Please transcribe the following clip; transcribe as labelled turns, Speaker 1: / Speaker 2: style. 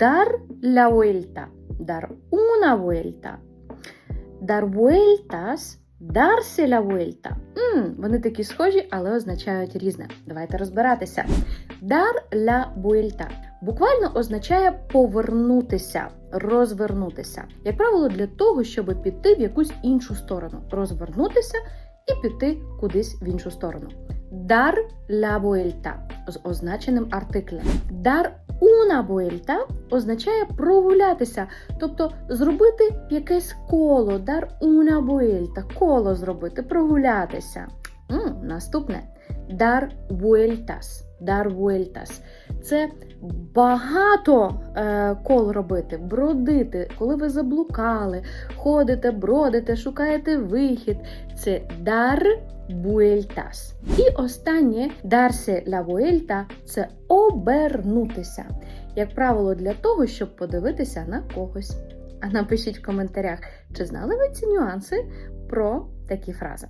Speaker 1: dar la vuelta, dar una vuelta, dar vueltas, darse la vuelta. м вони такі схожі, але означають різне. Давайте розбиратися. Dar la vuelta буквально означає повернутися, розвернутися. Як правило, для того, щоб піти в якусь іншу сторону, розвернутися і піти кудись в іншу сторону. Dar la vuelta з означеним артиклем. Dar una vuelta означає прогулятися, тобто зробити якесь коло. Dar una vuelta, коло зробити, прогулятися. М, наступне dar vueltas. Dar vueltas. Це багато е, кол робити, бродити, коли ви заблукали, ходите, бродите, шукаєте вихід. Це dar vueltas. І останнє darse la vuelta – це обернутися. Як правило, для того, щоб подивитися на когось. А напишіть в коментарях, чи знали ви ці нюанси про такі фрази.